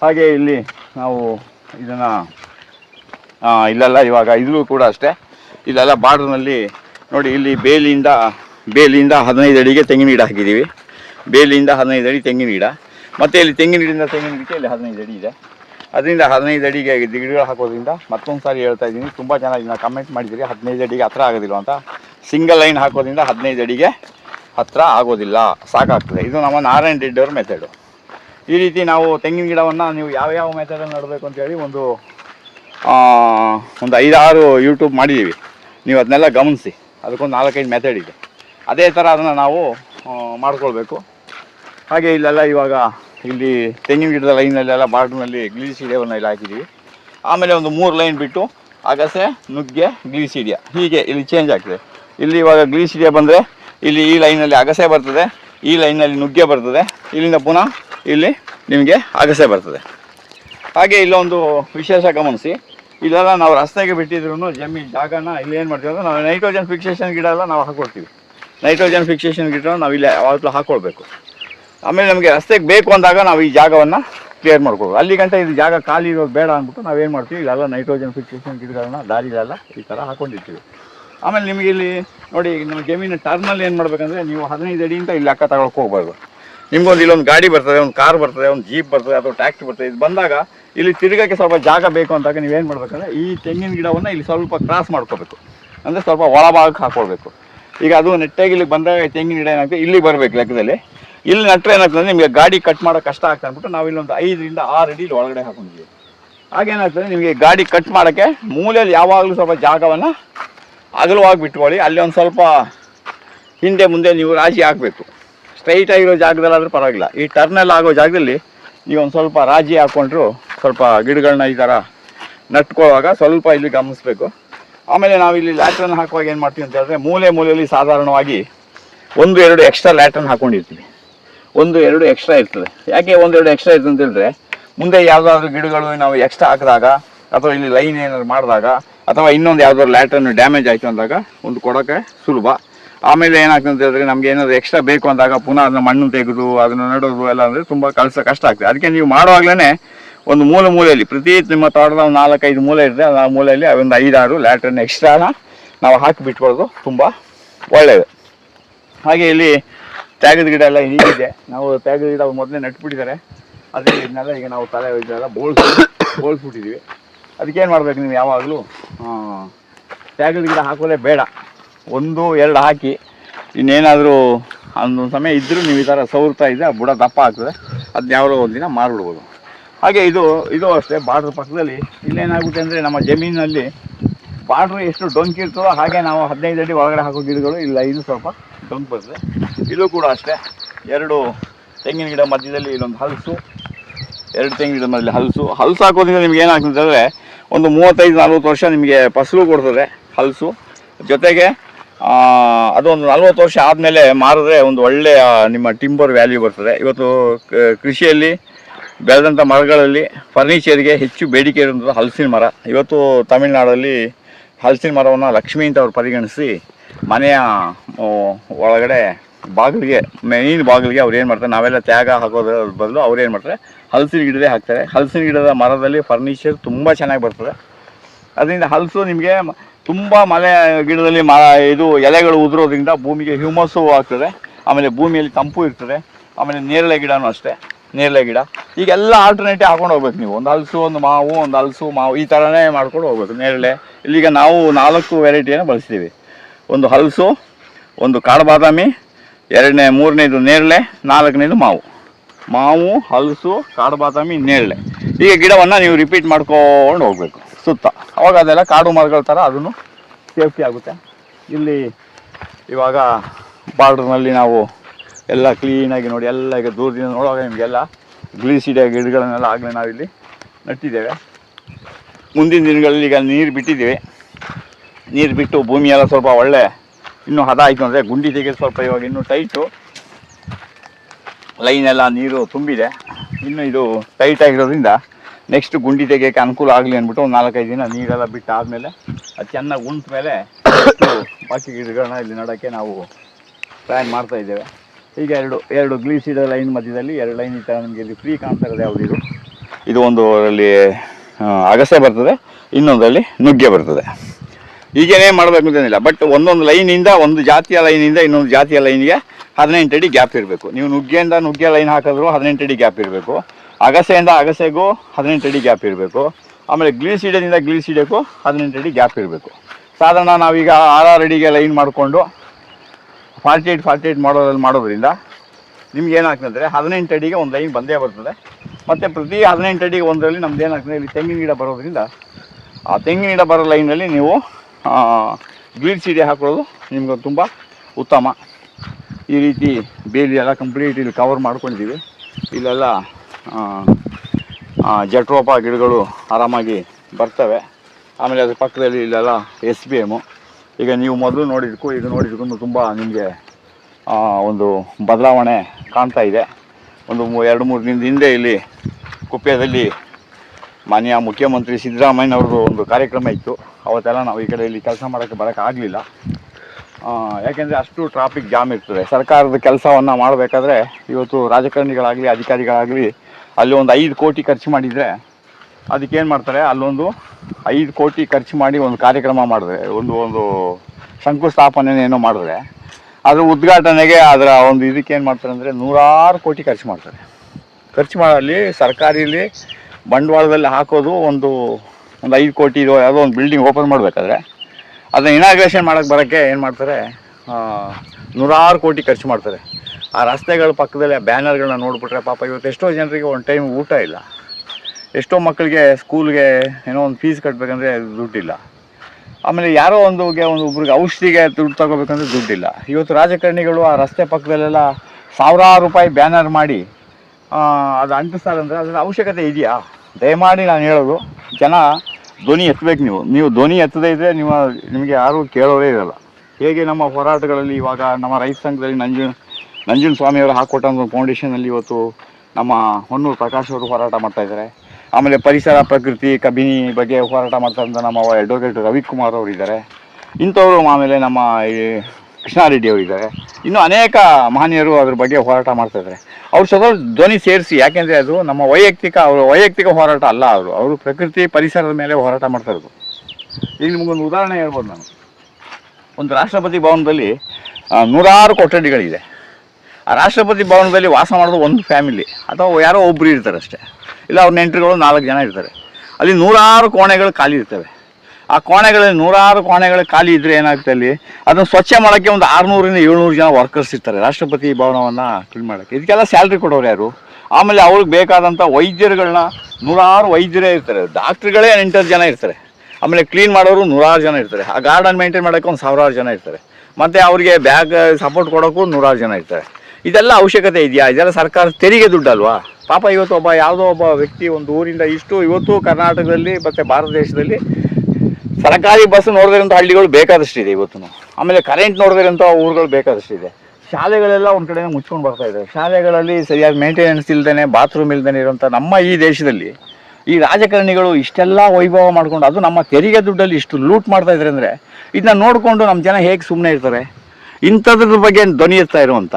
ಹಾಗೆ ಇಲ್ಲಿ ನಾವು ಇದನ್ನು ಇಲ್ಲೆಲ್ಲ ಇವಾಗ ಇದ್ರೂ ಕೂಡ ಅಷ್ಟೇ. ಇಲ್ಲೆಲ್ಲ ಬಾರ್ಡ್ರ್ನಲ್ಲಿ ನೋಡಿ ಇಲ್ಲಿ ಬೇಲಿಯಿಂದ ಬೇಲಿಯಿಂದ ಹದಿನೈದು ಅಡಿಗೆ ತೆಂಗಿನ ಗಿಡ ಹಾಕಿದ್ದೀವಿ. ಬೇಲಿಯಿಂದ ಹದಿನೈದು ಅಡಿ ತೆಂಗಿನ ಗಿಡ. ಮತ್ತು ಇಲ್ಲಿ ತೆಂಗಿನ ಗಿಡದಿಂದ ತೆಂಗಿನ ಗಿಡಕ್ಕೆ ಇಲ್ಲಿ ಹದಿನೈದು ಅಡಿ ಇದೆ. ಅದರಿಂದ ಹದಿನೈದು ಅಡಿಗೆ ಗಿಡಗಳು ಹಾಕೋದ್ರಿಂದ ಮತ್ತೊಂದು ಸಾರಿ ಹೇಳ್ತಾ ಇದ್ದೀನಿ, ತುಂಬ ಜನ ಇದನ್ನ ಕಮೆಂಟ್ ಮಾಡಿದ್ದೀರಿ, ಹದಿನೈದು ಅಡಿಗೆ ಹತ್ರ ಆಗೋದಿಲ್ಲ ಅಂತ. ಸಿಂಗಲ್ ಲೈನ್ ಹಾಕೋದ್ರಿಂದ ಹದಿನೈದು ಅಡಿಗೆ ಹತ್ತಿರ ಆಗೋದಿಲ್ಲ, ಸಾಕಾಗ್ತದೆ. ಇದು ನಮ್ಮ ನಾರಾಯಣ ರೆಡ್ಡಿಯವ್ರ ಮೆಥಡು ಈ ರೀತಿ ನಾವು ತೆಂಗಿನ ಗಿಡವನ್ನು ನೀವು ಯಾವ ಯಾವ ಮೆಥಡಲ್ಲಿ ನೆಡಬೇಕು ಅಂತೇಳಿ ಒಂದು ಒಂದು ಐದಾರು ಯೂಟ್ಯೂಬ್ ಮಾಡಿದ್ದೀವಿ ನೀವು ಅದನ್ನೆಲ್ಲ ಗಮನಿಸಿ. ಅದಕ್ಕೊಂದು ನಾಲ್ಕೈದು ಮೆಥಡ್ ಇದೆ. ಅದೇ ಥರ ಅದನ್ನು ನಾವು ಮಾಡ್ಕೊಳ್ಬೇಕು. ಹಾಗೆ ಇಲ್ಲೆಲ್ಲ ಇವಾಗ ಇಲ್ಲಿ ತೆಂಗಿನ ಗಿಡದ ಲೈನಲ್ಲೆಲ್ಲ ಬಾರ್ಡ್ರ್ನಲ್ಲಿ ಗ್ಲೀಸಿಡಿಯವನ್ನು ಇಲ್ಲಿ ಹಾಕಿದ್ದೀವಿ ಆಮೇಲೆ ಒಂದು ಮೂರು ಲೈನ್ ಬಿಟ್ಟು ಅಗಸೆ, ನುಗ್ಗೆ ಗ್ಲೀಸಿಡಿಯ ಹೀಗೆ ಇಲ್ಲಿ ಚೇಂಜ್ ಆಗ್ತದೆ. ಇಲ್ಲಿ ಇವಾಗ ಗ್ಲೀಸಿಡಿಯ ಬಂದರೆ ಇಲ್ಲಿ ಈ ಲೈನಲ್ಲಿ ಅಗಸೆ ಬರ್ತದೆ, ಈ ಲೈನಲ್ಲಿ ನುಗ್ಗೆ ಬರ್ತದೆ. ಇಲ್ಲಿಂದ ಪುನಃ ಇಲ್ಲಿ ನಿಮಗೆ ಅಗಸೆ ಬರ್ತದೆ. ಹಾಗೆ ಇಲ್ಲೊಂದು ವಿಶೇಷ ಗಮನಿಸಿ. ಇಲ್ಲೆಲ್ಲ ನಾವು ರಸ್ತೆಗೆ ಬಿಟ್ಟಿದ್ರು ಜಮೀನು ಜಾಗನ ಇಲ್ಲಿ ಏನು ಮಾಡ್ತೀವಿ ಅಂದ್ರೆ ನಾವು ನೈಟ್ರೋಜನ್ ಫಿಕ್ಸೇಷನ್ ಗಿಡ ಎಲ್ಲ ನಾವು ಹಾಕೊಳ್ತೀವಿ. ನೈಟ್ರೋಜನ್ ಫಿಕ್ಸೇಷನ್ ಗಿಡ ನಾವು ಇಲ್ಲಿ ಯಾವಾಗಲೂ ಹಾಕೊಳ್ಬೇಕು. ಆಮೇಲೆ ನಮಗೆ ರಸ್ತೆಗೆ ಬೇಕು ಅಂದಾಗ ನಾವು ಈ ಜಾಗವನ್ನು ಕ್ಲಿಯರ್ ಮಾಡ್ಕೊಳ್ಬೇಕು ಅಲ್ಲಿ ಗಂಟ ಇದು ಜಾಗ ಖಾಲಿ ಇರೋದು ಬೇಡ ಅಂದ್ಬಿಟ್ಟು ನಾವೇನು ಮಾಡ್ತೀವಿ, ಇಲ್ಲೆಲ್ಲ ನೈಟ್ರೋಜನ್ ಫಿಕ್ಸೇಷನ್ ಗಿಡಗಳನ್ನ ದಾರಿಲೆಲ್ಲ ಈ ಥರ ಹಾಕೊಂಡಿರ್ತೀವಿ. ಆಮೇಲೆ ನಿಮಗೆ ಇಲ್ಲಿ ನೋಡಿ ನಮ್ಮ ಜಮೀನು ಟರ್ನಲ್ಲಿ ಏನು ಮಾಡಬೇಕಂದ್ರೆ ನೀವು ಹದಿನೈದು ಅಡಿಯಿಂದ ಇಲ್ಲಿ ಅಕ್ಕ ತಗೊಳಕ್ಕೆ ಹೋಗ್ಬಾರ್ದು. ನಿಮ್ಗೊಂದು ಇಲ್ಲೊಂದು ಗಾಡಿ ಬರ್ತದೆ, ಒಂದು ಕಾರ್ ಬರ್ತದೆ, ಒಂದು ಜೀಪ್ ಬರ್ತದೆ, ಅಥವಾ ಟ್ಯಾಕ್ಸಿ ಬರ್ತದೆ, ಇದು ಬಂದಾಗ ಇಲ್ಲಿ ತಿರುಗಕ್ಕೆ ಸ್ವಲ್ಪ ಜಾಗ ಬೇಕು ಅಂತಾಗ ನೀವೇನು ಮಾಡ್ಬೇಕಂದ್ರೆ ಈ ತೆಂಗಿನ ಗಿಡವನ್ನು ಇಲ್ಲಿ ಸ್ವಲ್ಪ ಕ್ರಾಸ್ ಮಾಡ್ಕೋಬೇಕು. ಅಂದರೆ ಸ್ವಲ್ಪ ಒಳಭಾಗಕ್ಕೆ ಹಾಕ್ಕೊಳ್ಬೇಕು ಈಗ ಅದು ನೆಟ್ಟಾಗಿ ಇಲ್ಲಿ ಬಂದಾಗ ತೆಂಗಿನ ಗಿಡ ಏನಾಗ್ತದೆ, ಇಲ್ಲಿ ಬರಬೇಕು ಲೆಕ್ಕದಲ್ಲಿ. ಇಲ್ಲಿ ನಟ್ರೆ ಏನಾಗ್ತದೆ, ನಿಮಗೆ ಗಾಡಿ ಕಟ್ ಮಾಡೋಕೆ ಕಷ್ಟ ಆಗ್ತಾ ಅಂದ್ಬಿಟ್ಟು ನಾವು ಇಲ್ಲೊಂದು ಐದರಿಂದ ಆರು ಅಡಿ ಇಲ್ಲಿ ಒಳಗಡೆ ಹಾಕೊಂಡಿದ್ದೀವಿ. ಹಾಗೇನಾಗ್ತದೆ ನಿಮಗೆ ಗಾಡಿ ಕಟ್ ಮಾಡೋಕ್ಕೆ ಮೂಲೆಯಲ್ಲಿ ಯಾವಾಗಲೂ ಸ್ವಲ್ಪ ಜಾಗವನ್ನು ಅಗಲವಾಗಿ ಬಿಟ್ಕೊಳ್ಳಿ. ಅಲ್ಲಿ ಒಂದು ಸ್ವಲ್ಪ ಹಿಂದೆ ಮುಂದೆ ನೀವು ರಾಜಿ ಹಾಕಬೇಕು ಸ್ಟ್ರೈಟ್ ಆಗಿರೋ ಜಾಗದಲ್ಲಾದ್ರೂ ಪರವಾಗಿಲ್ಲ. ಈ ಟರ್ನಲ್ಲಿ ಆಗೋ ಜಾಗದಲ್ಲಿ ನೀವು ಒಂದು ಸ್ವಲ್ಪ ರಾಜಿ ಹಾಕ್ಕೊಂಡ್ರು ಸ್ವಲ್ಪ ಗಿಡಗಳನ್ನ ಈ ಥರ ನಟ್ಕೊಳ್ಳುವಾಗ ಸ್ವಲ್ಪ ಇಲ್ಲಿ ಗಮನಿಸ್ಬೇಕು. ಆಮೇಲೆ ನಾವು ಇಲ್ಲಿ ಲ್ಯಾಟ್ರನ್ ಹಾಕುವಾಗ ಏನು ಮಾಡ್ತೀವಿ ಅಂತ ಹೇಳಿದ್ರೆ ಮೂಲೆ ಮೂಲೆಯಲ್ಲಿ ಸಾಧಾರಣವಾಗಿ ಒಂದು, ಎರಡು ಎಕ್ಸ್ಟ್ರಾ ಲ್ಯಾಟ್ರನ್ ಹಾಕೊಂಡಿರ್ತೀವಿ. ಒಂದು, ಎರಡು ಎಕ್ಸ್ಟ್ರಾ ಇರ್ತದೆ. ಯಾಕೆ ಒಂದೆರಡು ಎಕ್ಸ್ಟ್ರಾ ಇರ್ತದೆ ಅಂತ ಹೇಳಿದ್ರೆ ಮುಂದೆ ಯಾವುದಾದ್ರೂ ಗಿಡಗಳು ನಾವು ಎಕ್ಸ್ಟ್ರಾ ಹಾಕಿದಾಗ ಅಥವಾ ಇಲ್ಲಿ ಲೈನ್ ಏನಾದ್ರು ಮಾಡಿದಾಗ ಅಥವಾ ಇನ್ನೊಂದು ಯಾವುದಾದ್ರು ಲ್ಯಾಟ್ರನ್ ಡ್ಯಾಮೇಜ್ ಆಯಿತು ಅಂದಾಗ ಒಂದು ಕೊಡೋಕ್ಕೆ ಸುಲಭ. ಆಮೇಲೆ ಏನಾಗ್ತದೆ ಅಂತ ಹೇಳಿದ್ರೆ ನಮ್ಗೆ ಏನಾದ್ರು ಎಕ್ಸ್ಟ್ರಾ ಬೇಕು ಅಂದಾಗ ಪುನಃ ಅದನ್ನ ಮಣ್ಣು ತೆಗೆದು ಅದನ್ನ ನೆಡೋದು ಎಲ್ಲ ಅಂದ್ರೆ ತುಂಬಾ ಕಳ್ಸ ಕಷ್ಟ ಆಗ್ತದೆ. ಅದಕ್ಕೆ ನೀವು ಮಾಡುವಾಗ್ಲೇ ಒಂದು ಮೂಲೆ ಮೂಲೆಯಲ್ಲಿ ಪ್ರತಿ ನಿಮ್ಮ ತೋಟದ ಒಂದು ನಾಲ್ಕೈದು ಮೂಲೆ ಇದ್ರೆ ಆ ಮೂಲೆಯಲ್ಲಿ ಒಂದು ಐದಾರು ಲ್ಯಾಟ್ರನ್ ಎಕ್ಸ್ಟ್ರಾನ ನಾವು ಹಾಕಿ ಬಿಟ್ಕೊಳ್ಳೋದು ತುಂಬ ಒಳ್ಳೆಯದು ಹಾಗೆ ಇಲ್ಲಿ ತ್ಯಾಗದ ಗಿಡ ಎಲ್ಲ ಹೀಗಿದೆ. ನಾವು ತ್ಯಾಗದ ಗಿಡ ಮೊದಲೇ ನೆಟ್ಬಿಟ್ಟಿದ್ದಾರೆ. ಅದೇ ಇದನ್ನೆಲ್ಲ ಈಗ ನಾವು ತಲೆ ಇದೆಲ್ಲ ಬೋಳ್ಸ್ ಬೋಳ್ಸ್ಬಿಟ್ಟಿದ್ದೀವಿ ಅದಕ್ಕೇನು ಮಾಡ್ಬೇಕು ನೀವು ಯಾವಾಗಲೂ ತ್ಯಾಗದ ಗಿಡ ಹಾಕೋದೇ ಬೇಡ. ಒಂದು, ಎರಡು ಹಾಕಿ. ಇನ್ನೇನಾದರೂ ಒಂದು ಸಮಯ ಇದ್ದರೂ ನೀವು ಈ ಥರ ಸವರ್ತಾ ಇದ್ದರೆ ಬುಡ ದಪ್ಪ ಆಗ್ತದೆ. ಅದನ್ನ ಒಂದು ಒಂದಿನ ಮಾರ್ಬಿಡ್ಬೋದು. ಹಾಗೆ ಇದು ಇದು ಅಷ್ಟೇ, ಬಾರ್ಡ್ರ್ ಪಕ್ಕದಲ್ಲಿ ಇಲ್ಲೇನಾಗುತ್ತೆ ಅಂದರೆ ನಮ್ಮ ಜಮೀನಿನಲ್ಲಿ ಬಾರ್ಡ್ರ್ ಎಷ್ಟು ಡೊಂಕ್ ಇರ್ತದೋ ಹಾಗೆ ನಾವು ಹದಿನೈದು ಅಡಿ ಒಳಗಡೆ ಹಾಕೋ ಗಿಡಗಳು ಇಲ್ಲ, ಇದು ಸ್ವಲ್ಪ ಡೊಂಕ್ ಬರ್ತದೆ. ಇದು ಕೂಡ ಅಷ್ಟೇ. ಎರಡು ತೆಂಗಿನ ಗಿಡ ಮಧ್ಯದಲ್ಲಿ ಇಲ್ಲೊಂದು ಹಲಸು. ಎರಡು ತೆಂಗಿನ ಗಿಡ ಮಧ್ಯದಲ್ಲಿ ಹಲಸು. ಹಲಸು ಹಾಕೋದ್ರಿಂದ ನಿಮ್ಗೆ ಏನಾಗ್ತದೆ ಅಂದರೆ ಒಂದು ಮೂವತ್ತೈದು, ನಲ್ವತ್ತು ವರ್ಷ ನಿಮಗೆ ಫಸಲು ಕೊಡ್ತದೆ ಹಲಸು. ಜೊತೆಗೆ ಅದೊಂದು ನಲ್ವತ್ತು ವರ್ಷ ಆದಮೇಲೆ ಮಾರಿದ್ರೆ ಒಂದು ಒಳ್ಳೆಯ ನಿಮ್ಮ ಟಿಂಬರ್ ವ್ಯಾಲ್ಯೂ ಬರ್ತದೆ. ಇವತ್ತು ಕೃಷಿಯಲ್ಲಿ ಬೆಳೆದಂಥ ಮರಗಳಲ್ಲಿ ಫರ್ನಿಚರ್ಗೆ ಹೆಚ್ಚು ಬೇಡಿಕೆ ಇರುವಂಥದ್ದು ಹಲಸಿನ ಮರ. ಇವತ್ತು ತಮಿಳುನಾಡಲ್ಲಿ ಹಲಸಿನ ಮರವನ್ನು ಲಕ್ಷ್ಮಿ ಅಂತ ಅವ್ರು ಪರಿಗಣಿಸಿ ಮನೆಯ ಒಳಗಡೆ ಬಾಗಿಲಿಗೆ ಮೇನ್ ಬಾಗಿಲಿಗೆ ಅವ್ರು ಏನು ಮಾಡ್ತಾರೆ, ನಾವೆಲ್ಲ ತ್ಯಾಗ ಹಾಕೋದ್ರ ಬದಲು ಅವ್ರು ಏನು ಮಾಡ್ತಾರೆ, ಹಲಸಿನ ಗಿಡದೇ ಹಾಕ್ತಾರೆ. ಹಲಸಿನ ಗಿಡದ ಮರದಲ್ಲಿ ಫರ್ನಿಚರ್ ತುಂಬ ಚೆನ್ನಾಗಿ ಬರ್ತದೆ. ಅದರಿಂದ ಹಲಸು ನಿಮಗೆ ತುಂಬ ಮಳೆ ಗಿಡದಲ್ಲಿ ಮ, ಇದು ಎಲೆಗಳು ಉದುರೋದ್ರಿಂದ ಭೂಮಿಗೆ ಹ್ಯೂಮಸ್ಸು ಆಗ್ತದೆ. ಆಮೇಲೆ ಭೂಮಿಯಲ್ಲಿ ತಂಪು ಇರ್ತದೆ. ಆಮೇಲೆ ನೇರಳೆ ಗಿಡನೂ ಅಷ್ಟೇ, ನೇರಳೆ ಗಿಡ. ಈಗೆಲ್ಲ ಆಲ್ಟರ್ನೇಟಿವ್ ಹಾಕೊಂಡು ಹೋಗ್ಬೇಕು ನೀವು. ಒಂದು ಹಲಸು, ಒಂದು ಮಾವು, ಒಂದು ಹಲಸು, ಮಾವು, ಈ ಥರನೇ ಮಾಡ್ಕೊಂಡು ಹೋಗ್ಬೇಕು, ನೇರಳೆ. ಇಲ್ಲಿಗ ನಾವು ನಾಲ್ಕು ವೆರೈಟಿಯನ್ನು ಬಳಸ್ತೀವಿ. ಒಂದು ಹಲಸು, ಒಂದು ಕಾಡು ಬಾದಾಮಿ ಎರಡನೇ, ಮೂರನೇದು ನೇರಳೆ, ನಾಲ್ಕನೇದು ಮಾವು. ಮಾವು, ಹಲಸು ಕಾಡು ಬಾದಾಮಿ ನೇರಳೆ. ಈಗ ಗಿಡವನ್ನು ನೀವು ರಿಪೀಟ್ ಮಾಡ್ಕೊಂಡು ಹೋಗ್ಬೇಕು. ಸುತ್ತ. ಅವಾಗ ಅದೆಲ್ಲ ಕಾಡು ಮರಗಳ ಥರ ಅದನ್ನು ಸೇಫ್ಟಿ ಆಗುತ್ತೆ. ಇಲ್ಲಿ ಇವಾಗ ಬಾರ್ಡ್ರ್ನಲ್ಲಿ ನಾವು ಎಲ್ಲ ಕ್ಲೀನಾಗಿ ನೋಡಿ, ಎಲ್ಲ ಈಗ ದೂರದಿಂದ ನೋಡುವಾಗ ನಿಮಗೆಲ್ಲ ಗ್ಲೀಸಿಡಿಯ ಗಿಡಗಳನ್ನೆಲ್ಲ ಆಗಲೇ ನಾವಿಲ್ಲಿ ನಟ್ಟಿದ್ದೇವೆ. ಮುಂದಿನ ದಿನಗಳಲ್ಲಿ ಈಗ ನೀರು ಬಿಟ್ಟಿದ್ದೀವಿ. ನೀರು ಬಿಟ್ಟು ಭೂಮಿ ಎಲ್ಲ ಸ್ವಲ್ಪ ಒಳ್ಳೆ ಇನ್ನೂ ಹದ ಆಯಿತು ಅಂದರೆ ಗುಂಡಿ ತೆಗೆದು ಸ್ವಲ್ಪ ಇವಾಗ ಇನ್ನೂ ಟೈಟು ಲೈನ್ ಎಲ್ಲ ನೀರು ತುಂಬಿದೆ. ಇನ್ನು ಇದು ಟೈಟ್ ಆಗಿರೋದ್ರಿಂದ ನೆಕ್ಸ್ಟ್ ಗುಂಡಿ ತೆಗಿಯೋಕ್ಕೆ ಅನುಕೂಲ ಆಗಲಿ ಅಂದ್ಬಿಟ್ಟು ಒಂದು ನಾಲ್ಕೈದು ದಿನ ನೀರೆಲ್ಲ ಬಿಟ್ಟು ಆದಮೇಲೆ ಅದು ಚೆನ್ನಾಗಿ ಉಂಟ ಮೇಲೆ ಬಾಕಿ ಗಿಡಗಳನ್ನ ಇಲ್ಲಿ ನೋಡೋಕ್ಕೆ ನಾವು ಪ್ಲ್ಯಾನ್ ಮಾಡ್ತಾ ಇದ್ದೇವೆ. ಈಗ ಎರಡು ಎರಡು ಗ್ಲೀಸಿಡ ಲೈನ್ ಮಧ್ಯದಲ್ಲಿ, ಎರಡು ಲೈನ್ ಥರ ನಮಗೆ ಇಲ್ಲಿ ಫ್ರೀ ಕಾಣ್ತಾ ಇರೋದು ಯಾವುದು ಇದು? ಒಂದು ಅಲ್ಲಿ ಅಗಸೆ ಬರ್ತದೆ, ಇನ್ನೊಂದರಲ್ಲಿ ನುಗ್ಗೆ ಬರ್ತದೆ. ಈಗೇನೇ ಮಾಡಬೇಕು ಅಂತೇನಿಲ್ಲ ಬಟ್ ಒಂದೊಂದು ಲೈನಿಂದ ಒಂದು ಜಾತಿಯ ಲೈನಿಂದ ಇನ್ನೊಂದು ಜಾತಿಯ ಲೈನಿಗೆ ಹದಿನೆಂಟು ಅಡಿ ಗ್ಯಾಪ್ ಇರಬೇಕು. ನೀವು ನುಗ್ಗೆಯಿಂದ ನುಗ್ಗೆ ಲೈನ್ ಹಾಕಿದ್ರು ಹದಿನೆಂಟು ಅಡಿ ಗ್ಯಾಪ್ ಇರಬೇಕು. ಅಗಸೆಯಿಂದ ಅಗಸೆಗೂ ಹದಿನೆಂಟು ಅಡಿ ಗ್ಯಾಪ್ ಇರಬೇಕು. ಆಮೇಲೆ ಗ್ಲೀಸೀಡದಿಂದ ಗ್ಲೀಸೀಡಕ್ಕೂ ಹದಿನೆಂಟು ಅಡಿ ಗ್ಯಾಪ್ ಇರಬೇಕು. ಸಾಧಾರಣ ನಾವೀಗ ಆರ್ ಆರ್ ಅಡಿಗೆ ಲೈನ್ ಮಾಡಿಕೊಂಡು ಫಾರ್ಟಿ ಏಯ್ಟ್ ಫಾರ್ಟಿ ಏಯ್ಟ್ ಮಾಡೋದ್ರಲ್ಲಿ ಮಾಡೋದ್ರಿಂದ ನಿಮ್ಗೆ ಏನಾಗ್ತದೆ ಅಂದರೆ ಹದಿನೆಂಟು ಅಡಿಗೆ ಒಂದು ಲೈನ್ ಬಂದೇ ಬರ್ತದೆ. ಮತ್ತು ಪ್ರತಿ ಹದಿನೆಂಟು ಅಡಿಗೆ ಒಂದರಲ್ಲಿ ನಮ್ದು ಏನಾಗ್ತದೆ, ಇಲ್ಲಿ ತೆಂಗಿನ ಗಿಡ ಬರೋದ್ರಿಂದ ಆ ತೆಂಗಿನ ಗಿಡ ಬರೋ ಲೈನಲ್ಲಿ ನೀವು ಗ್ಲೀಡ್ ಸೀಡೆ ಹಾಕೊಳ್ಳೋದು ನಿಮ್ಗೆ ತುಂಬ ಉತ್ತಮ. ಈ ರೀತಿ ಬೇಲಿ ಎಲ್ಲ ಕಂಪ್ಲೀಟ್ ಇಲ್ಲಿ ಕವರ್ ಮಾಡ್ಕೊಂಡಿದ್ದೀವಿ. ಇಲ್ಲೆಲ್ಲ ಜಟ್ರೋಪ ಗಿಡಗಳು ಆರಾಮಾಗಿ ಬರ್ತವೆ. ಆಮೇಲೆ ಅದ್ರ ಪಕ್ಕದಲ್ಲಿ ಇಲ್ಲೆಲ್ಲ ಎಸ್ ಬಿ ಎಮು ಈಗ ನೀವು ಮೊದಲು ನೋಡಿದ್ಕು, ಈಗ ನೋಡಿದ್ಕೂ ತುಂಬ ನಿಮಗೆ ಒಂದು ಬದಲಾವಣೆ ಕಾಣ್ತಾ ಇದೆ. ಒಂದು ಎರಡು ಮೂರು ದಿನದ ಹಿಂದೆ ಇಲ್ಲಿ ಕುಪ್ಪೆಯಲ್ಲಿ ಮಾನ್ಯ ಮುಖ್ಯಮಂತ್ರಿ ಸಿದ್ದರಾಮಯ್ಯನವ್ರದ್ದು ಒಂದು ಕಾರ್ಯಕ್ರಮ ಇತ್ತು. ಅವತ್ತೆಲ್ಲ ನಾವು ಈ ಕಡೆ ಇಲ್ಲಿ ಕೆಲಸ ಮಾಡೋಕ್ಕೆ ಬರೋಕ್ಕಾಗಲಿಲ್ಲ ಯಾಕೆಂದರೆ ಅಷ್ಟು ಟ್ರಾಫಿಕ್ ಜಾಮ್ ಇರ್ತದೆ. ಸರ್ಕಾರದ ಕೆಲಸವನ್ನು ಮಾಡಬೇಕಾದ್ರೆ ಇವತ್ತು ರಾಜಕಾರಣಿಗಳಾಗಲಿ, ಅಧಿಕಾರಿಗಳಾಗಲಿ ಅಲ್ಲಿ ಒಂದು ಐದು ಕೋಟಿ ಖರ್ಚು ಮಾಡಿದರೆ ಅದಕ್ಕೇನು ಮಾಡ್ತಾರೆ? ಅಲ್ಲೊಂದು ಐದು ಕೋಟಿ ಖರ್ಚು ಮಾಡಿ ಒಂದು ಕಾರ್ಯಕ್ರಮ ಮಾಡಿದ್ರೆ, ಒಂದು ಒಂದು ಶಂಕುಸ್ಥಾಪನೆ ಏನೋ ಮಾಡಿದ್ರೆ, ಅದರ ಉದ್ಘಾಟನೆಗೆ ಅದರ ಒಂದು ಇದಕ್ಕೆ ಏನು ಮಾಡ್ತಾರೆ ಅಂದರೆ ನೂರಾರು ಕೋಟಿ ಖರ್ಚು ಮಾಡ್ತಾರೆ. ಖರ್ಚು ಮಾಡಲಿ, ಸರ್ಕಾರಿಲಿ ಬಂಡವಾಳದಲ್ಲಿ ಹಾಕೋದು ಒಂದು ಒಂದು ಐದು ಕೋಟಿ ಇದು ಯಾವುದೋ ಒಂದು ಬಿಲ್ಡಿಂಗ್ ಓಪನ್ ಮಾಡಬೇಕಾದ್ರೆ, ಅದನ್ನ ಇನಾಗ್ರೇಷನ್ ಮಾಡೋಕ್ಕೆ ಬರೋಕ್ಕೆ ಏನು ಮಾಡ್ತಾರೆ? ನೂರಾರು ಕೋಟಿ ಖರ್ಚು ಮಾಡ್ತಾರೆ. ಆ ರಸ್ತೆಗಳ ಪಕ್ಕದಲ್ಲಿ ಆ ಬ್ಯಾನರ್ಗಳನ್ನ ನೋಡಿಬಿಟ್ರೆ ಪಾಪ ಇವತ್ತು ಎಷ್ಟೋ ಜನರಿಗೆ ಒಂದು ಟೈಮ್ ಊಟ ಇಲ್ಲ. ಎಷ್ಟೋ ಮಕ್ಕಳಿಗೆ ಸ್ಕೂಲ್ಗೆ ಏನೋ ಒಂದು ಫೀಸ್ ಕಟ್ಟಬೇಕಂದ್ರೆ ದುಡ್ಡಿಲ್ಲ. ಆಮೇಲೆ ಯಾರೋ ಒಂದುಗೆ ಒಂದು ಒಬ್ರಿಗೆ ಔಷಧಿಗೆ ದುಡ್ಡು ತಗೋಬೇಕಂದ್ರೆ ದುಡ್ಡಿಲ್ಲ. ಇವತ್ತು ರಾಜಕಾರಣಿಗಳು ಆ ರಸ್ತೆ ಪಕ್ಕದಲ್ಲೆಲ್ಲ ಸಾವಿರಾರು ರೂಪಾಯಿ ಬ್ಯಾನರ್ ಮಾಡಿ ಅದು ಅಂಟಿಸ್ತಾರೆ ಅಂದರೆ ಅದರ ಅವಶ್ಯಕತೆ ಇದೆಯಾ? ದಯಮಾಡಿ ನಾನು ಹೇಳೋದು, ಜನ ಧ್ವನಿ ಎತ್ತಬೇಕು ನೀವು. ನೀವು ಧ್ವನಿ ಎತ್ತದೇ ಇದ್ದರೆ ನಿಮ್ಮ, ನಿಮಗೆ ಯಾರೂ ಕೇಳೋರೇ ಇರಲ್ಲ. ಹೇಗೆ ನಮ್ಮ ಹೋರಾಟಗಳಲ್ಲಿ ಇವಾಗ ನಮ್ಮ ರೈತ ಸಂಘದಲ್ಲಿ ನಂಜು ನಂಜುನ ಸ್ವಾಮಿಯವರು ಹಾಕೊಟ್ಟ ಒಂದು ಫೌಂಡೇಶನಲ್ಲಿ ಇವತ್ತು ನಮ್ಮ ಹೊನ್ನೂರು ಪ್ರಕಾಶ್ ಅವರು ಹೋರಾಟ ಮಾಡ್ತಾ ಇದ್ದಾರೆ. ಆಮೇಲೆ ಪರಿಸರ, ಪ್ರಕೃತಿ, ಕಬಿನಿ ಬಗ್ಗೆ ಹೋರಾಟ ಮಾಡ್ತಾ ನಮ್ಮ ಅಡ್ವೊಕೇಟ್ ರವಿಕುಮಾರ್ ಅವರು ಇದ್ದಾರೆ. ಇಂಥವರು ಆಮೇಲೆ ನಮ್ಮ ಕೃಷ್ಣಾರೆಡ್ಡಿ ಅವರು ಇದ್ದಾರೆ. ಇನ್ನೂ ಅನೇಕ ಮಹನೀಯರು ಅದ್ರ ಬಗ್ಗೆ ಹೋರಾಟ ಮಾಡ್ತಾ ಇದ್ದಾರೆ. ಅವ್ರು ಸದಾ ಧ್ವನಿ ಸೇರಿಸಿ, ಯಾಕೆಂದರೆ ಅದು ನಮ್ಮ ವೈಯಕ್ತಿಕ, ಅವರ ವೈಯಕ್ತಿಕ ಹೋರಾಟ ಅಲ್ಲ ಅವರು. ಅವರು ಪ್ರಕೃತಿ, ಪರಿಸರದ ಮೇಲೆ ಹೋರಾಟ ಮಾಡ್ತಾ ಇರೋದು. ಈಗ ನಿಮಗೊಂದು ಉದಾಹರಣೆ ಹೇಳ್ಬೋದು ನಾನು. ಒಂದು ರಾಷ್ಟ್ರಪತಿ ಭವನದಲ್ಲಿ ನೂರಾರು ಕೊಠಡಿಗಳಿದೆ. ರಾಷ್ಟ್ರಪತಿ ಭವನದಲ್ಲಿ ವಾಸ ಮಾಡೋದು ಒಂದು ಫ್ಯಾಮಿಲಿ ಅಥವಾ ಯಾರೋ ಒಬ್ಬರು ಇರ್ತಾರೆ ಅಷ್ಟೇ. ಇಲ್ಲ, ಅವ್ರ ನೆಂಟರುಗಳು ನಾಲ್ಕು ಜನ ಇರ್ತಾರೆ. ಅಲ್ಲಿ ನೂರಾರು ಕೋಣೆಗಳು ಖಾಲಿ ಇರ್ತವೆ. ಆ ಕೋಣೆಗಳಲ್ಲಿ ನೂರಾರು ಕೋಣೆಗಳು ಖಾಲಿ ಇದ್ದರೆ ಏನಾಗುತ್ತೆ ಅಲ್ಲಿ? ಅದನ್ನು ಸ್ವಚ್ಛ ಮಾಡೋಕ್ಕೆ ಒಂದು ಆರುನೂರಿಂದ ಏಳ್ನೂರು ಜನ ವರ್ಕರ್ಸ್ ಇರ್ತಾರೆ ರಾಷ್ಟ್ರಪತಿ ಭವನವನ್ನು ಕ್ಲೀನ್ ಮಾಡೋಕ್ಕೆ. ಇದಕ್ಕೆಲ್ಲ ಸ್ಯಾಲ್ರಿ ಕೊಡೋರು ಯಾರು? ಆಮೇಲೆ ಅವ್ರಿಗೆ ಬೇಕಾದಂಥ ವೈದ್ಯರುಗಳನ್ನ ನೂರಾರು ವೈದ್ಯರೇ ಇರ್ತಾರೆ. ಡಾಕ್ಟ್ರುಗಳೇ ಎಂಟತ್ತು ಜನ ಇರ್ತಾರೆ. ಆಮೇಲೆ ಕ್ಲೀನ್ ಮಾಡೋರು ನೂರಾರು ಜನ ಇರ್ತಾರೆ. ಆ ಗಾರ್ಡನ್ ಮೇಂಟೈನ್ ಮಾಡೋಕ್ಕೆ ಒಂದು ಸಾವಿರಾರು ಜನ ಇರ್ತಾರೆ. ಮತ್ತು ಅವರಿಗೆ ಬ್ಯಾಗ್ ಸಪೋರ್ಟ್ ಕೊಡೋಕ್ಕೂ ನೂರಾರು ಜನ ಇರ್ತಾರೆ. ಇದೆಲ್ಲ ಅವಶ್ಯಕತೆ ಇದೆಯಾ? ಇದೆಲ್ಲ ಸರ್ಕಾರ ತೆರಿಗೆ ದುಡ್ಡಲ್ವಾ? ಪಾಪ ಇವತ್ತು ಒಬ್ಬ ಯಾವುದೋ ಒಬ್ಬ ವ್ಯಕ್ತಿ ಒಂದು ಊರಿಂದ ಇಷ್ಟು ಇವತ್ತು ಕರ್ನಾಟಕದಲ್ಲಿ ಮತ್ತು ಭಾರತ ದೇಶದಲ್ಲಿ ಸರ್ಕಾರಿ ಬಸ್ ನೋಡಿದ್ರಂಥ ಹಳ್ಳಿಗಳು ಬೇಕಾದಷ್ಟಿದೆ ಇವತ್ತು. ಆಮೇಲೆ ಕರೆಂಟ್ ನೋಡಿದ್ರಂಥ ಊರುಗಳು ಬೇಕಾದಷ್ಟಿದೆ. ಶಾಲೆಗಳೆಲ್ಲ ಒಂದು ಕಡೆ ಮುಚ್ಕೊಂಡು ಬರ್ತಾ ಇದೆ. ಶಾಲೆಗಳಲ್ಲಿ ಸರಿಯಾಗಿ ಮೇಂಟೆನೆನ್ಸ್ ಇಲ್ದೇ ಬಾತ್ರೂಮ್ ಇಲ್ದೇ ಇರುವಂಥ ನಮ್ಮ ಈ ದೇಶದಲ್ಲಿ ಈ ರಾಜಕಾರಣಿಗಳು ಇಷ್ಟೆಲ್ಲ ವೈಭವ ಮಾಡ್ಕೊಂಡು ಅದು ನಮ್ಮ ತೆರಿಗೆ ದುಡ್ಡಲ್ಲಿ ಇಷ್ಟು ಲೂಟ್ ಮಾಡ್ತಾ ಇದ್ದಾರೆ ಅಂದರೆ ಇದನ್ನ ನೋಡಿಕೊಂಡು ನಮ್ಮ ಜನ ಹೇಗೆ ಸುಮ್ಮನೆ ಇರ್ತಾರೆ? ಇಂಥದ್ರ ಬಗ್ಗೆ ಧ್ವನಿ ಎತ್ತಾ ಇರುವಂಥ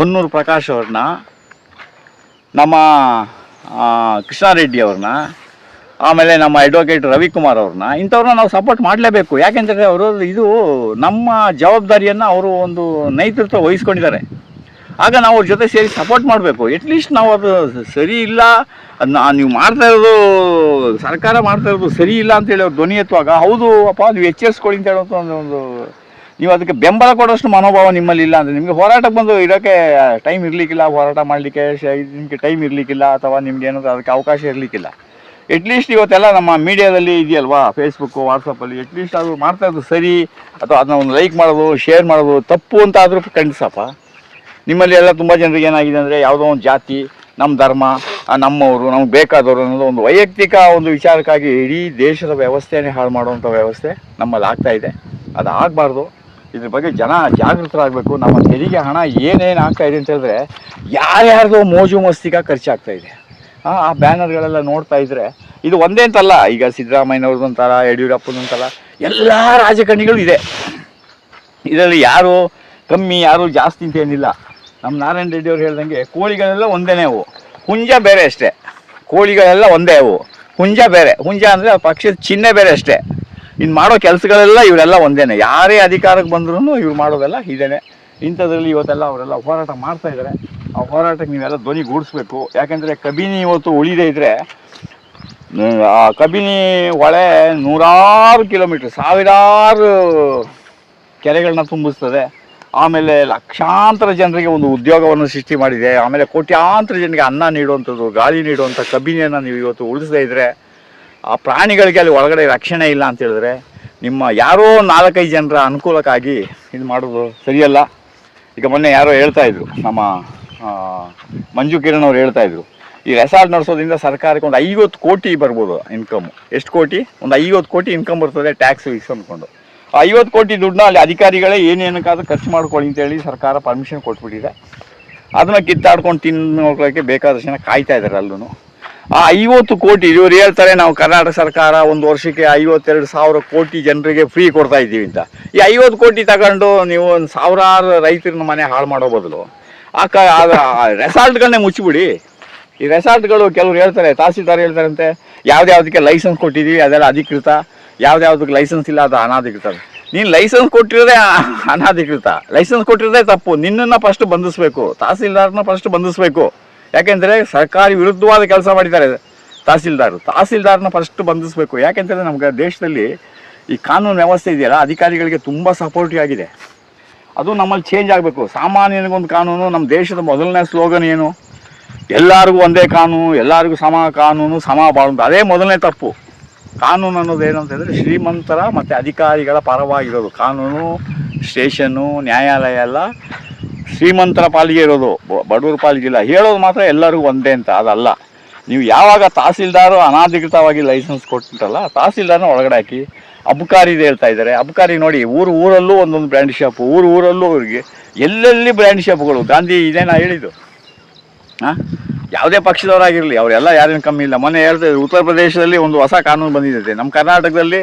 ಹೊನ್ನೂರು ಪ್ರಕಾಶ್ ಅವ್ರನ್ನ, ನಮ್ಮ ಕೃಷ್ಣಾರೆಡ್ಡಿ ಅವ್ರನ್ನ, ಆಮೇಲೆ ನಮ್ಮ ಅಡ್ವೊಕೇಟ್ ರವಿಕುಮಾರ್ ಅವ್ರನ್ನ, ಇಂಥವ್ರನ್ನ ನಾವು ಸಪೋರ್ಟ್ ಮಾಡಲೇಬೇಕು. ಯಾಕೆಂದರೆ ಅವರು ಇದು ನಮ್ಮ ಜವಾಬ್ದಾರಿಯನ್ನು ಅವರು ಒಂದು ನೈತೃತ್ವ ವಹಿಸ್ಕೊಂಡಿದ್ದಾರೆ. ಆಗ ನಾವು ಅವ್ರ ಜೊತೆ ಸೇರಿ ಸಪೋರ್ಟ್ ಮಾಡಬೇಕು. ಎಟ್ಲೀಸ್ಟ್ ನಾವು ಅದು ಸರಿ ಇಲ್ಲ ನೀವು ಮಾಡ್ತಾ ಇರೋದು, ಸರ್ಕಾರ ಮಾಡ್ತಾ ಇರೋದು ಸರಿ ಇಲ್ಲ ಅಂತೇಳಿ ಅವ್ರು ಧ್ವನಿ ಎತ್ತುವಾಗ, ಹೌದು ಅಪ್ಪ, ನೀವು ಎಚ್ಚರಿಸ್ಕೊಳ್ಳಿ ಅಂತ ಹೇಳುವಂಥ ಒಂದು ನೀವು ಅದಕ್ಕೆ ಬೆಂಬಲ ಕೊಡೋಷ್ಟು ಮನೋಭಾವ ನಿಮ್ಮಲ್ಲಿ ಇಲ್ಲ ಅಂದರೆ ನಿಮಗೆ ಹೋರಾಟಕ್ಕೆ ಬಂದು ಇರೋಕ್ಕೆ ಟೈಮ್ ಇರಲಿಕ್ಕಿಲ್ಲ, ಹೋರಾಟ ಮಾಡಲಿಕ್ಕೆ ನಿಮಗೆ ಟೈಮ್ ಇರಲಿಕ್ಕಿಲ್ಲ ಅಥವಾ ನಿಮ್ಗೆ ಏನಾದರೂ ಅದಕ್ಕೆ ಅವಕಾಶ ಇರಲಿಕ್ಕಿಲ್ಲ. ಎಟ್ಲೀಸ್ಟ್ ಇವತ್ತೆಲ್ಲ ನಮ್ಮ ಮೀಡಿಯಾದಲ್ಲಿ ಇದೆಯಲ್ವಾ? ಫೇಸ್ಬುಕ್ಕು ವಾಟ್ಸಪ್ಪಲ್ಲಿ ಎಟ್ಲೀಸ್ಟ್ ಅದು ಮಾಡ್ತಾ ಸರಿ, ಅಥವಾ ಅದನ್ನ ಒಂದು ಲೈಕ್ ಮಾಡೋದು ಶೇರ್ ಮಾಡೋದು, ತಪ್ಪು ಅಂತ ಆದರೂ ಖಂಡಿಸಪ್ಪ. ನಿಮ್ಮಲ್ಲಿ ಎಲ್ಲ ತುಂಬ ಜನರಿಗೆ ಏನಾಗಿದೆ ಅಂದರೆ ಯಾವುದೋ ಒಂದು ಜಾತಿ ನಮ್ಮ ಧರ್ಮ ನಮ್ಮವರು, ನಮ್ಗೆ ಬೇಕಾದವರು ಅನ್ನೋದು ಒಂದು ವೈಯಕ್ತಿಕ ಒಂದು ವಿಚಾರಕ್ಕಾಗಿ ಇಡೀ ದೇಶದ ವ್ಯವಸ್ಥೆನೇ ಹಾಳು ಮಾಡುವಂಥ ವ್ಯವಸ್ಥೆ ನಮ್ಮಲ್ಲಿ ಆಗ್ತಾ ಇದೆ. ಅದು ಆಗಬಾರ್ದು ಇದ್ರ ಬಗ್ಗೆ ಜನ ಜಾಗೃತರಾಗಬೇಕು. ನಮ್ಮ ತೆರಿಗೆ ಹಣ ಏನೇನು ಆಗ್ತಾ ಇದೆ ಅಂತ ಹೇಳಿದ್ರೆ ಯಾರ್ಯಾರ್ದೋ ಮೋಜು ಮಸ್ತಿಗ ಖರ್ಚಾಗ್ತಾ ಇದೆ. ಆ ಬ್ಯಾನರ್ಗಳೆಲ್ಲ ನೋಡ್ತಾ ಇದ್ರೆ ಇದು ಒಂದೇ ಅಂತಲ್ಲ. ಈಗ ಸಿದ್ದರಾಮಯ್ಯನವ್ರದ್ದು ಅಂತಾರ ಯಡಿಯೂರಪ್ಪನಂತಾರ ಎಲ್ಲ ರಾಜಕಾರಣಿಗಳು ಇದೆ. ಇದರಲ್ಲಿ ಯಾರು ಕಮ್ಮಿ, ಯಾರು ಜಾಸ್ತಿ ಅಂತ ಏನಿಲ್ಲ. ನಮ್ಮ ನಾರಾಯಣ ರೆಡ್ಡಿ ಅವ್ರು ಹೇಳ್ದಂಗೆ ಕೋಳಿಗಳೆಲ್ಲ ಒಂದೇ ಅವು ಹುಂಜ ಬೇರೆ ಅಷ್ಟೇ. ಕೋಳಿಗಳೆಲ್ಲ ಒಂದೇ ಅವು ಹುಂಜ ಬೇರೆ. ಹುಂಜ ಅಂದರೆ ಪಕ್ಷದ ಚಿಹ್ನೆ ಬೇರೆ ಅಷ್ಟೇ. ಇನ್ನು ಮಾಡೋ ಕೆಲಸಗಳೆಲ್ಲ ಇವರೆಲ್ಲ ಒಂದೇನೆ. ಯಾರೇ ಅಧಿಕಾರಕ್ಕೆ ಬಂದ್ರೂ ಇವ್ರು ಮಾಡೋದೆಲ್ಲ ಇದೇನೆ. ಇಂಥದ್ರಲ್ಲಿ ಇವತ್ತೆಲ್ಲ ಅವರೆಲ್ಲ ಹೋರಾಟ ಮಾಡ್ತಾ ಇದ್ದಾರೆ ಆ ಹೋರಾಟಕ್ಕೆ ನೀವೆಲ್ಲ ಧ್ವನಿ ಗೂಡಿಸ್ಬೇಕು. ಯಾಕೆಂದರೆ ಕಬಿನಿ ಇವತ್ತು ಉಳಿದೇ ಇದ್ದರೆ ಆ ಕಬಿನಿ ಹೊಳೆ ನೂರಾರು ಕಿಲೋಮೀಟ್ರ್ ಸಾವಿರಾರು ಕೆರೆಗಳನ್ನ ತುಂಬಿಸ್ತದೆ. ಆಮೇಲೆ ಲಕ್ಷಾಂತರ ಜನರಿಗೆ ಒಂದು ಉದ್ಯೋಗವನ್ನು ಸೃಷ್ಟಿ ಮಾಡಿದೆ. ಆಮೇಲೆ ಕೋಟ್ಯಾಂತರ ಜನರಿಗೆ ಅನ್ನ ನೀಡುವಂಥದ್ದು, ಗಾಳಿ ನೀಡುವಂಥ ಕಬಿನಿಯನ್ನು ನೀವು ಇವತ್ತು ಉಳಿಸದೇ ಇದ್ದರೆ ಆ ಪ್ರಾಣಿಗಳಿಗೆ ಅಲ್ಲಿ ಒಳಗಡೆ ರಕ್ಷಣೆ ಇಲ್ಲ ಅಂತ ಹೇಳಿದ್ರೆ ನಿಮ್ಮ ಯಾರೋ ನಾಲ್ಕೈದು ಜನರ ಅನುಕೂಲಕ್ಕಾಗಿ ಇದು ಮಾಡೋದು ಸರಿಯಲ್ಲ. ಈಗ ಮೊನ್ನೆ ಯಾರೋ ಹೇಳ್ತಾ ಇದ್ರು, ನಮ್ಮ ಮಂಜು ಕಿರಣ್ ಅವ್ರು ಹೇಳ್ತಾ ಇದ್ರು, ಈ ರೆಸಾರ್ಟ್ ನಡೆಸೋದ್ರಿಂದ ಸರ್ಕಾರಕ್ಕೆ ಒಂದು ಐವತ್ತು ಕೋಟಿ ಬರ್ಬೋದು ಇನ್ಕಮ್ ಎಷ್ಟು ಕೋಟಿ? ಒಂದು ಐವತ್ತು ಕೋಟಿ ಇನ್ಕಮ್ ಬರ್ತದೆ ಟ್ಯಾಕ್ಸ್ ವೀಕ್ಸ್ ಅಂದ್ಕೊಂಡು. ಐವತ್ತು ಕೋಟಿ ದುಡ್ಡನ್ನ ಅಲ್ಲಿ ಅಧಿಕಾರಿಗಳೇ ಏನೇನಕ್ಕಾದ್ರೂ ಖರ್ಚು ಮಾಡ್ಕೊಳ್ಳಿ ಅಂತೇಳಿ ಸರ್ಕಾರ ಪರ್ಮಿಷನ್ ಕೊಟ್ಬಿಟ್ಟಿದೆ. ಅದನ್ನ ಕಿತ್ತಾಡ್ಕೊಂಡು ತಿನ್ನೋಕೆ ಬೇಕಾದಷ್ಟು ಜನ ಕಾಯ್ತಾ ಇದ್ದಾರೆ ಅಲ್ಲೂ ಆ ಐವತ್ತು ಕೋಟಿ, ಇವ್ರು ಹೇಳ್ತಾರೆ ನಾವು ಕರ್ನಾಟಕ ಸರ್ಕಾರ ಒಂದು ವರ್ಷಕ್ಕೆ ಐವತ್ತೆರಡು ಸಾವಿರ ಕೋಟಿ ಜನರಿಗೆ ಫ್ರೀ ಕೊಡ್ತಾ ಇದ್ದೀವಿ ಅಂತ. ಈ ಐವತ್ತು ಕೋಟಿ ತಗೊಂಡು ನೀವು ಒಂದು ಸಾವಿರಾರು ರೈತರನ್ನ ಮನೆ ಹಾಳು ಮಾಡೋ ಬದಲು, ಆ ಕ ರೆಸಾರ್ಟ್ಗಳನ್ನೇ ಮುಚ್ಚಿಬಿಡಿ. ಈ ರೆಸಾರ್ಟ್ಗಳು ಕೆಲವ್ರು ಹೇಳ್ತಾರೆ, ತಹಸೀಲ್ದಾರ್ ಹೇಳ್ತಾರಂತೆ, ಯಾವ್ದ್ಯಾವ್ದಕ್ಕೆ ಲೈಸೆನ್ಸ್ ಕೊಟ್ಟಿದ್ದೀವಿ, ಅದೆಲ್ಲ ಅಧಿಕೃತ, ಯಾವ್ದ್ಯಾವ್ದಕ್ಕೆ ಲೈಸೆನ್ಸ್ ಇಲ್ಲ ಅದು ಅನಾಧಿಕೃತ. ನೀನು ಲೈಸೆನ್ಸ್ ಕೊಟ್ಟಿರೋದೇ ಅನಾಧಿಕೃತ. ಲೈಸೆನ್ಸ್ ಕೊಟ್ಟಿರೋದೇ ತಪ್ಪು. ನಿನ್ನನ್ನು ಫಸ್ಟ್ ಬಂಧಿಸ್ಬೇಕು, ತಹಸೀಲ್ದಾರ್ನ ಫಸ್ಟ್ ಬಂಧಿಸ್ಬೇಕು. ಯಾಕೆಂದರೆ ಸರ್ಕಾರಿ ವಿರುದ್ಧವಾದ ಕೆಲಸ ಮಾಡಿದ್ದಾರೆ ತಹಸೀಲ್ದಾರ್. ತಹಸೀಲ್ದಾರ್ನ ಫಸ್ಟ್ ಬಂಧಿಸಬೇಕು. ಯಾಕೆಂದರೆ ನಮ್ಗೆ ದೇಶದಲ್ಲಿ ಈ ಕಾನೂನು ವ್ಯವಸ್ಥೆ ಇದೆಯಲ್ಲ, ಅಧಿಕಾರಿಗಳಿಗೆ ತುಂಬ ಸಪೋರ್ಟಿವ್ ಆಗಿದೆ. ಅದು ನಮ್ಮಲ್ಲಿ ಚೇಂಜ್ ಆಗಬೇಕು. ಸಾಮಾನ್ಯನಿಗೊಂದು ಕಾನೂನು, ನಮ್ಮ ದೇಶದ ಮೊದಲನೇ ಸ್ಲೋಗನ್ ಏನು? ಎಲ್ಲರಿಗೂ ಒಂದೇ ಕಾನೂನು, ಎಲ್ಲರಿಗೂ ಸಮ ಕಾನೂನು, ಸಮ ಬಾಳು ಅದೇ ಮೊದಲನೇ ತಪ್ಪು. ಕಾನೂನು ಅನ್ನೋದು ಏನು ಅಂತ ಹೇಳಿದ್ರೆ ಶ್ರೀಮಂತರ ಮತ್ತು ಅಧಿಕಾರಿಗಳ ಪರವಾಗಿರೋದು. ಕಾನೂನು ಸ್ಟೇಷನ್ನು ನ್ಯಾಯಾಲಯ ಎಲ್ಲ ಶ್ರೀಮಂತರ ಪಾಲಿಗೆ ಇರೋದು ಬಡವರ ಪಾಲಿಗೆ ಇಲ್ಲ. ಹೇಳೋದು ಮಾತ್ರ ಎಲ್ಲರಿಗೂ ಒಂದೇ ಅಂತ, ಅದಲ್ಲ. ನೀವು ಯಾವಾಗ ತಹಸೀಲ್ದಾರು ಅನಾಧಿಕೃತವಾಗಿ ಲೈಸೆನ್ಸ್ ಕೊಟ್ಟಿರಲ್ಲ ತಹಸೀಲ್ದಾರನ ಒಳಗಡೆ ಹಾಕಿ. ಅಬಕಾರಿದು ಹೇಳ್ತಾ ಇದ್ದಾರೆ. ಅಬ್ಕಾರಿ ನೋಡಿ, ಊರು, ಊರಲ್ಲೂ ಒಂದೊಂದು ಬ್ರ್ಯಾಂಡ್ ಶಾಪು, ಊರು, ಊರಲ್ಲೂ ಅವ್ರಿಗೆ ಎಲ್ಲೆಲ್ಲಿ ಬ್ರ್ಯಾಂಡ್ ಶಾಪ್ಗಳು? ಗಾಂಧಿ ಇದೇನಾ ಹೇಳಿದ್ದು. ಹಾಂ ಯಾವುದೇ ಪಕ್ಷದವರಾಗಿರಲಿ, ಅವರೆಲ್ಲ ಯಾರೇನು ಕಮ್ಮಿ ಇಲ್ಲ. ಮೊನ್ನೆ ಹೇಳ್ತಾ ಉತ್ತರ ಪ್ರದೇಶದಲ್ಲಿ ಒಂದು ಹೊಸ ಕಾನೂನು ಬಂದಿದೆ. ನಮ್ಮ ಕರ್ನಾಟಕದಲ್ಲಿ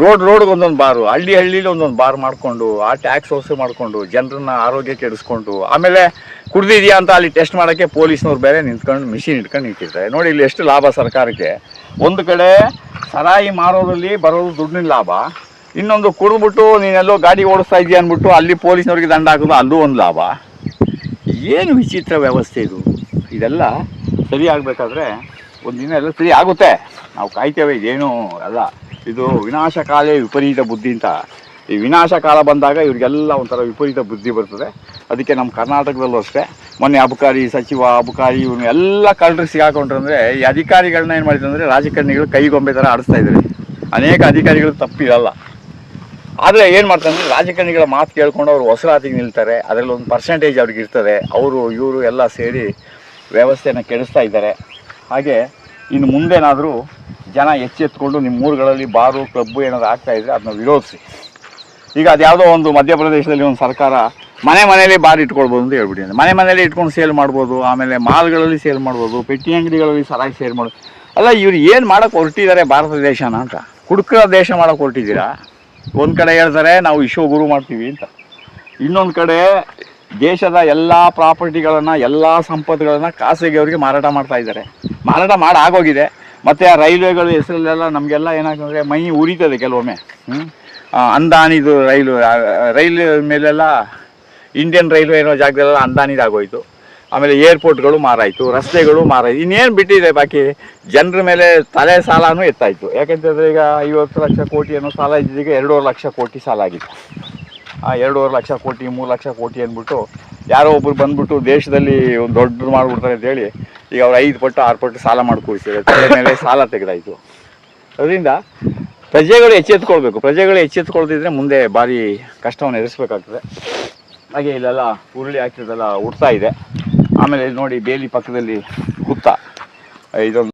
ರೋಡ್, ರೋಡ್ಗೆ ಒಂದೊಂದು ಬಾರು, ಹಳ್ಳಿ ಹಳ್ಳಿಲಿ ಒಂದೊಂದು ಬಾರ್ ಮಾಡಿಕೊಂಡು, ಆ ಟ್ಯಾಕ್ಸ್ ವಸೂಲು ಮಾಡಿಕೊಂಡು, ಜನರನ್ನ ಆರೋಗ್ಯ ಕೆಡಿಸ್ಕೊಂಡು ಆಮೇಲೆ ಕುಡ್ದಿದ್ಯಾ ಅಂತ ಅಲ್ಲಿ ಟೆಸ್ಟ್ ಮಾಡೋಕ್ಕೆ ಪೊಲೀಸ್ನವ್ರು ಬೇರೆ ನಿಂತ್ಕೊಂಡು ಮಿಷಿನ್ ಇಟ್ಕೊಂಡು ನಿಂತಿರ್ತಾರೆ. ನೋಡಿ ಇಲ್ಲಿ ಎಷ್ಟು ಲಾಭ ಸರ್ಕಾರಕ್ಕೆ. ಒಂದು ಕಡೆ ಸರಾಯಿ ಮಾರೋದ್ರಲ್ಲಿ ಬರೋದು ದುಡ್ಡಿನ ಲಾಭ, ಇನ್ನೊಂದು ಕುಡಿದ್ಬಿಟ್ಟು ನೀನೆಲ್ಲೋ ಗಾಡಿ ಓಡಿಸ್ತಾ ಇದೆಯಾ ಅಂದ್ಬಿಟ್ಟು ಅಲ್ಲಿ ಪೊಲೀಸ್ನವ್ರಿಗೆ ದಂಡ ಹಾಕೋದು ಅಲ್ಲೂ ಒಂದು ಲಾಭ. ಏನು ವಿಚಿತ್ರ ವ್ಯವಸ್ಥೆ ಇದು? ಇದೆಲ್ಲ ಸರಿ ಆಗಬೇಕಾದ್ರೆ ಒಂದು ದಿನ ಎಲ್ಲ ಸರಿ ಆಗುತ್ತೆ. ನಾವು ಕಾಯ್ತೇವೆ, ಇದೇನು ಅಲ್ಲ. ಇದು ವಿನಾಶ ಕಾಲೇ ವಿಪರೀತ ಬುದ್ಧಿ ಅಂತ. ಈ ವಿನಾಶ ಕಾಲ ಬಂದಾಗ ಇವರಿಗೆಲ್ಲ ಒಂಥರ ವಿಪರೀತ ಬುದ್ಧಿ ಬರ್ತದೆ. ಅದಕ್ಕೆ ನಮ್ಮ ಕರ್ನಾಟಕದಲ್ಲೂ ಅಷ್ಟೇ. ಮೊನ್ನೆ ಅಬಕಾರಿ ಸಚಿವ, ಅಬಕಾರಿ ಇವನು ಎಲ್ಲ ಕಳ್ಳರಿಗೆ ಸಿಗಾಕೊಂಡ್ರಂದ್ರೆ ಈ ಅಧಿಕಾರಿಗಳನ್ನ ಏನು ಮಾಡಿದ್ರು ಅಂದರೆ ರಾಜಕಾರಣಿಗಳು ಕೈಗೊಂಬೆ ಥರ ಆಡಿಸ್ತಾ ಇದ್ದಾರೆ. ಅನೇಕ ಅಧಿಕಾರಿಗಳು ತಪ್ಪಿರಲ್ಲ. ಆದರೆ ಏನು ಮಾಡ್ತಾರೆ ಅಂದರೆ ರಾಜಕಾರಣಿಗಳ ಮಾತು ಕೇಳ್ಕೊಂಡು ಅವರು ಹೊಸರಾತಿಗೆ ನಿಲ್ತಾರೆ. ಅದರಲ್ಲಿ ಒಂದು ಪರ್ಸೆಂಟೇಜ್ ಅವ್ರಿಗೆ ಇರ್ತದೆ. ಅವರು, ಇವರು ಎಲ್ಲ ಸೇರಿ ವ್ಯವಸ್ಥೆನ ಕೆಡಿಸ್ತಾ ಇದ್ದಾರೆ. ಹಾಗೆ ಇನ್ನು ಮುಂದೇನಾದರೂ ಜನ ಎಚ್ಚೆತ್ಕೊಂಡು ನಿಮ್ಮ ಊರುಗಳಲ್ಲಿ ಬಾರು, ಕ್ಲಬ್ಬು ಏನಾದ್ರು ಆಗ್ತಾ ಇದ್ರೆ ಅದನ್ನ ವಿರೋಧಿಸಿ. ಈಗ ಅದ್ಯಾವುದೋ ಒಂದು ಮಧ್ಯಪ್ರದೇಶದಲ್ಲಿ ಒಂದು ಸರ್ಕಾರ ಮನೆ ಮನೆಯಲ್ಲಿ ಬಾರ್ ಇಟ್ಕೊಳ್ಬೋದು ಅಂತ ಹೇಳ್ಬಿಟ್ಟಿದೆ. ಮನೆ ಮನೆಯಲ್ಲಿ ಇಟ್ಕೊಂಡು ಸೇಲ್ ಮಾಡ್ಬೋದು, ಆಮೇಲೆ ಮಾಲ್ಗಳಲ್ಲಿ ಸೇಲ್ ಮಾಡ್ಬೋದು, ಪೆಟ್ಟಿ ಅಂಗಡಿಗಳಲ್ಲಿ ಸರಾಗಿ ಸೇಲ್ ಮಾಡೋದು ಅಲ್ಲ ಇವ್ರು ಏನು ಮಾಡೋಕೆ ಹೊರಟಿದ್ದಾರೆ ಭಾರತ ದೇಶನ ಅಂತ? ಕುಡುಕರ ದೇಶ ಮಾಡೋಕೆ ಹೊರಟಿದ್ದೀರಾ? ಒಂದು ಕಡೆ ಹೇಳ್ತಾರೆ ನಾವು ವಿಶ್ವಗುರು ಮಾಡ್ತೀವಿ ಅಂತ. ಇನ್ನೊಂದು ಕಡೆ ದೇಶದ ಎಲ್ಲ ಪ್ರಾಪರ್ಟಿಗಳನ್ನು, ಎಲ್ಲ ಸಂಪತ್ತುಗಳನ್ನು ಖಾಸಗಿಯವರಿಗೆ ಮಾರಾಟ ಮಾಡ್ತಾ ಇದ್ದಾರೆ. ಮಾರಾಟ ಮಾಡಿ ಆಗೋಗಿದೆ ಮತ್ತು ಆ ರೈಲ್ವೆಗಳ ಹೆಸರಲ್ಲೆಲ್ಲ ನಮಗೆಲ್ಲ ಏನಾಗ್ತಂದರೆ ಮೈ ಉರಿತದೆ ಕೆಲವೊಮ್ಮೆ. ಅಂದಾನಿದು ರೈಲು ರೈಲ್ವೆ ಮೇಲೆಲ್ಲ ಇಂಡಿಯನ್ ರೈಲ್ವೆ ಇರೋ ಜಾಗದಲ್ಲೆಲ್ಲ ಅಂದಾನಿದಾಗೋಯ್ತು ಆಮೇಲೆ ಏರ್ಪೋರ್ಟ್ಗಳು ಮಾರಾಯಿತು, ರಸ್ತೆಗಳು ಮಾರಾಯಿತು. ಇನ್ನೇನು ಬಿಟ್ಟಿದೆ ಬಾಕಿ? ಜನರ ಮೇಲೆ ತಲೆ ಸಾಲನೂ ಎತ್ತಾಯಿತು. ಯಾಕೆಂತಂದರೆ ಈಗ ಐವತ್ತು ಲಕ್ಷ ಕೋಟಿ ಅನ್ನೋ ಸಾಲ ಇದ್ದಿದ್ದೀಗ ಎರಡೂವರೆ ಲಕ್ಷ ಕೋಟಿ ಸಾಲ ಆಗಿತ್ತು. ಆ, ಎರಡೂವರೆ ಲಕ್ಷ ಕೋಟಿ, ಮೂರು ಲಕ್ಷ ಕೋಟಿ ಅಂದ್ಬಿಟ್ಟು ಯಾರೋ ಒಬ್ರು ಬಂದ್ಬಿಟ್ಟು ದೇಶದಲ್ಲಿ ಒಂದು ದೊಡ್ಡದು ಮಾಡ್ಬಿಡ್ತಾರೆ ಅಂತೇಳಿ ಈಗ ಅವ್ರು ಐದು ಪಟ್ಟು, ಆರು ಪಟ್ಟು ಸಾಲ ಮಾಡ್ಕೊಳ್ತಾರೆ ತಲೆ ಮೇಲೆ ಸಾಲ ತೆಗೆದಾಯಿತು. ಅದರಿಂದ ಪ್ರಜೆಗಳು ಎಚ್ಚೆತ್ಕೊಳ್ಬೇಕು. ಪ್ರಜೆಗಳು ಎಚ್ಚೆತ್ಕೊಳ್ತಿದ್ರೆ ಮುಂದೆ ಭಾರಿ ಕಷ್ಟವನ್ನು ಎದುರಿಸ್ಬೇಕಾಗ್ತದೆ. ಹಾಗೆ ಇಲ್ಲೆಲ್ಲ ಉರುಳಿ ಹಾಕಿರೋದೆಲ್ಲ ಉಡ್ತಾ ಇದೆ. ಆಮೇಲೆ ನೋಡಿ, ಬೇಲಿ ಪಕ್ಕದಲ್ಲಿ ಹುತ್ತ ಇದೊಂದು